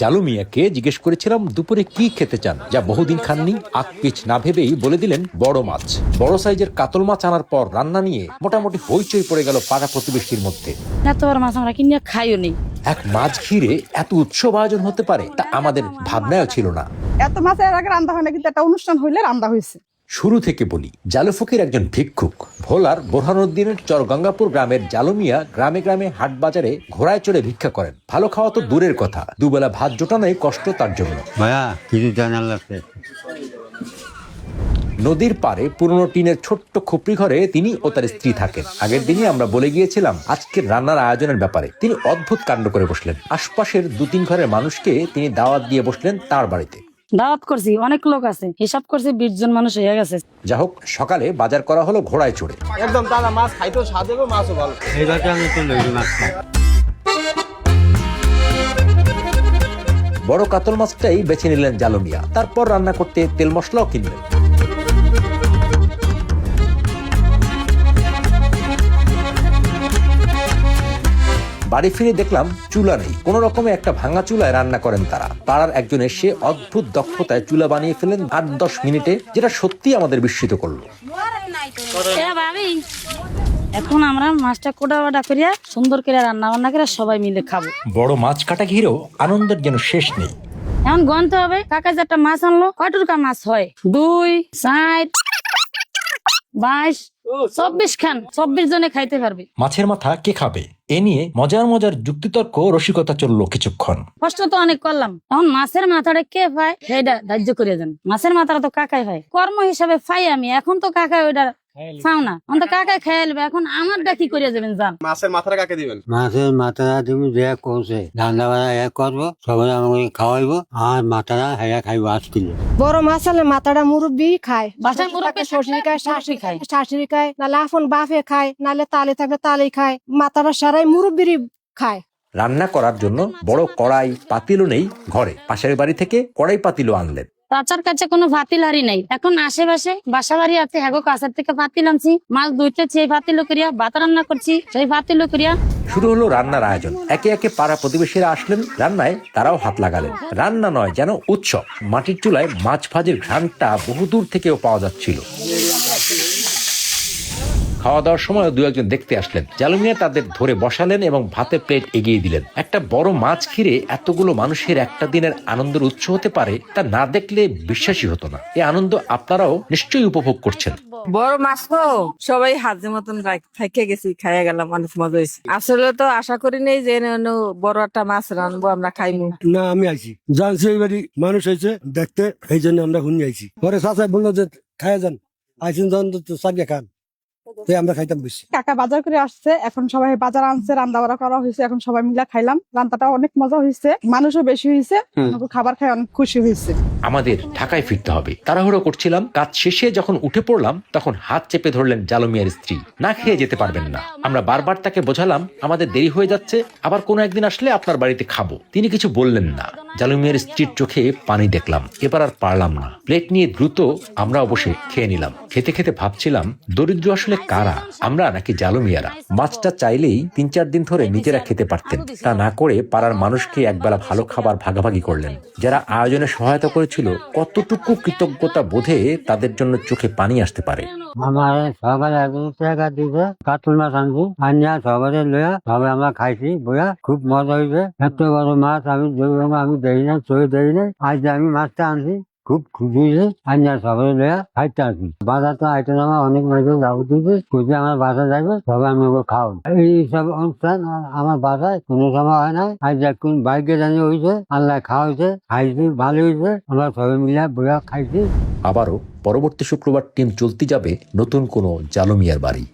জালু মিয়াকে জিজ্ঞেস করেছিলাম দুপুরে কি খেতে চান? যা বহুদিন খাননি। আকপিচ না ভেবেই বলে দিলেন বড় মাছ। বড় সাইজের কাতল মাছ আনার পর রান্না নিয়ে মোটামুটি হইচই পড়ে গেল পাড়া প্রতিবেশীর মধ্যে। এত বড় মাছ আমরা কিনে খাইও নেই এক মাছ ঘিরে এত উৎসব আয়োজন হতে পারে তা আমাদের ভাবনায় ছিল না। এত মাছ এর আগে রান্না হয় না কিন্তু একটা অনুষ্ঠান হইলে রান্না হয়েছে শুরু থেকে বলি জালুফকির একজন ভিক্ষুক। ভোলার বোরহানুদ্দিনের চর গঙ্গাপুর গ্রামের জালুমিয়া গ্রামে গ্রামে হাট বাজারে ঘোড়ায় চড়ে ভিক্ষা করেন। ভালো খাওয়া তো দূরের কথা দুবেলা ভাত জোটানোই কষ্ট তার জন্য। ভাইয়া কিছু জানার লাগছে? নদীর পারে পুরনো টিনের ছোট্ট খুপড়ি ঘরে তিনি ও তার স্ত্রী থাকেন। আগের দিনই আমরা বলে গিয়েছিলাম আজকের রান্নার আয়োজনের ব্যাপারে। তিনি অদ্ভুত কাণ্ড করে বসলেন। আশপাশের দু তিন ঘরের মানুষকে তিনি দাওয়াত দিয়ে বসলেন তার বাড়িতে। দাওয়াত করছি অনেক লোক আছে। হিসাব করছি বিশ জন মানুষ হয়ে গেছে। যা হোক সকালে বাজার করা হলো ঘোড়ায় চড়ে। একদম তাজা মাছ খাইতেও স্বাদ হবে মাছও ভালো। এইবার আমি তো লইব মাছ বড় কাতল মাছটাই বেছে নিলেন জালমিয়া। তারপর রান্না করতে তেল মশলাও কিনলেন। বাড়ি ফিরে দেখলাম চুলা নেই। কোন রকমে একটা ভাঙা চুলায় রান্না করেন তারা। পাড়ার একজন এসে অদ্ভুত দক্ষতায় চুলা বানিয়ে ফেলেন আট দশ মিনিটে যেটা সত্যি আমাদের বিস্মিত করল। এখন আমরা মাছটা কোটা বাটা করিয়া সুন্দর করে রান্না বান্না করে সবাই মিলে খাব। বড় মাছ কাটা ঘিরেও আনন্দের যেন শেষ নেই। এখন গনতে হবে কাকা যে একটা মাছ আনলো কয়টুকা মাছ হয়? দুই চার বাইশ চব্বিশ খান চব্বিশ জনে খাইতে পারবে। মাছের মাথা কে খাবে? এ নিয়ে মজার মজার যুক্তিতর্ক রসিকতা চলল কিছুক্ষণ। কষ্ট তো অনেক করলাম। তখন মাছের মাথাটা কে পায়? সেটা ধার্য করে দেন। মাছের মাথাটা তো কাকাই হয় কর্ম হিসাবে পাই আমি। এখন তো কাকা ওইটা পাও না? এখন তো কাকাই এখন আমারটা কি করে যাবেন জান মাছের মাথাটা কাকে দিবেন? মাছের মাথাটা তুমি যে করছে রান্না বান্না এক করব সবাই আমাকে খাওয়াইবো আর মাথাটা হেয়া খাইবো বড় মাছ হলে মাথাটা মুরব্বি খায়। বাসায় মুরব্বি শ্বশুর খায় শাশুড়ি খায়। শাশুড়ি খায় বাপে খায় নাহলে তালে থাকলে তালে খায়। মাথাটা সারাই মুরব্বিরই খায়। রান্না করার জন্য বড় কড়াই পাতিলও নেই ঘরে। পাশের বাড়ি থেকে কড়াই পাতিলও আনলেন। চাচার কাছে কোনো ভাতিল হারি নাই। এখন আশেপাশে বাসা বাড়ি আছে, হ্যাগো কাছের থেকে ভাতিল আনছি মাছ দুইটেছি সেই ভাতিল করিয়া ভাত রান্না করছি, সেই ভাতিল করিয়া শুরু হলো রান্নার আয়োজন। একে একে পাড়া প্রতিবেশীরা আসলেন, রান্নায় তারাও হাত লাগালেন। রান্না নয়, যেন উৎসব। মাটির চুলায় মাছ ভাজির ঘ্রাণটা বহুদূর থেকেও পাওয়া যাচ্ছিল। খাওয়া দাওয়ার সময় দু একজন দেখতে আসলেন। জালুমিয়া তাদের ধরে বসালেন এবং ভাতের প্লেট এগিয়ে দিলেন। একটা বড় মাছ ঘিরে এতগুলো মানুষের একটা দিনের আনন্দের উৎস হতে পারে তা না দেখলে বিশ্বাসই হতো না। এই আনন্দ আপনারাও নিশ্চয়ই উপভোগ করছেন। বড় মাছ তো সবাই হাতের মতন থাইকে গেছি খাইয়া গেলাম অনেক মজা হয়েছে আসলে তো আশা করি নেই যে বড় একটা মাছ রানবো আমরা খাইমু। না আমি আইছি। জানছি এইবারই মানুষ হয়েছে দেখতে এই জন্য আমরা হুনি আইছি। পরে চাচাই বলল যে খাইয়া যান। আইসিন যখন তো খান। আমরা খাইতাম বেশি। কাকা বাজার করে আসছে এখন সবাই বাজার আনছে রান্না বাড়া করা হয়েছে এখন সবাই মিলে খাইলাম। রান্নাটা অনেক মজা হয়েছে মানুষও বেশি হয়েছে খাবার খাই অনেক খুশি হয়েছে। আমাদের ঢাকায় ফিরতে হবে। তাড়াহুড়ো করছিলাম কাজ শেষে যখন উঠে পড়লাম তখন হাত চেপে ধরলেন জালমিয়ার স্ত্রী। না খেয়ে যেতে পারবেন না। আমরা বারবার তাকে বোঝালাম আমাদের দেরি হয়ে যাচ্ছে আবার কোনো একদিন আসলে আপনার বাড়িতে খাব। তিনি কিছু বললেন না। জালুমিয়ার স্ত্রীর চোখে পানি দেখলাম এবার আর পারলাম না। প্লেট নিয়ে দ্রুত আমরা অবশ্যই খেয়ে নিলাম। খেতে খেতে ভাবছিলাম দরিদ্র আসলে কারা? আমরা নাকি জালুমিয়ারা? মাছটা চাইলেই তিন চার দিন ধরে নিজেরা খেতে পারতেন। তা না করে পাড়ার মানুষকে একবেলা ভালো খাবার ভাগাভাগি করলেন। যারা আয়োজনে সহায়তা করেছিল, কতটুকু কৃতজ্ঞতা বোধে তাদের জন্য চোখে পানি আসতে পারে? আমার এক টাকা দিছে কাতল মাছ আনছি আনিয়া সবাই লইয়া, সবাই আমরা খাইছি, বইয়া খুব মজা হয়েছে এত বড় মাছ আমি আমি দেই না চয়ে দেই না আজ আমি মাছটা আনছি। খুব খুশি আনিয়া সবাই খাইতে আসি। বাজার তো আইটেম আমার অনেক মানুষ যাব দিয়েছে খুঁজে আমার বাসা যাবে, সবাই আমি ওগুলো খাও এই সব অনুষ্ঠান আমার বাসায় কোনো সময় হয় না। আজ এখন বাইকে জানি হয়েছে আল্লাহ খাওয়া হয়েছে, খাইছি, ভালো হয়েছে আমরা সবাই মিলে বইয়া খাইছি। আবারও পরবর্তী শুক্রবার টিম চলতে যাবে নতুন কোনো জালমিয়ার বাড়ি।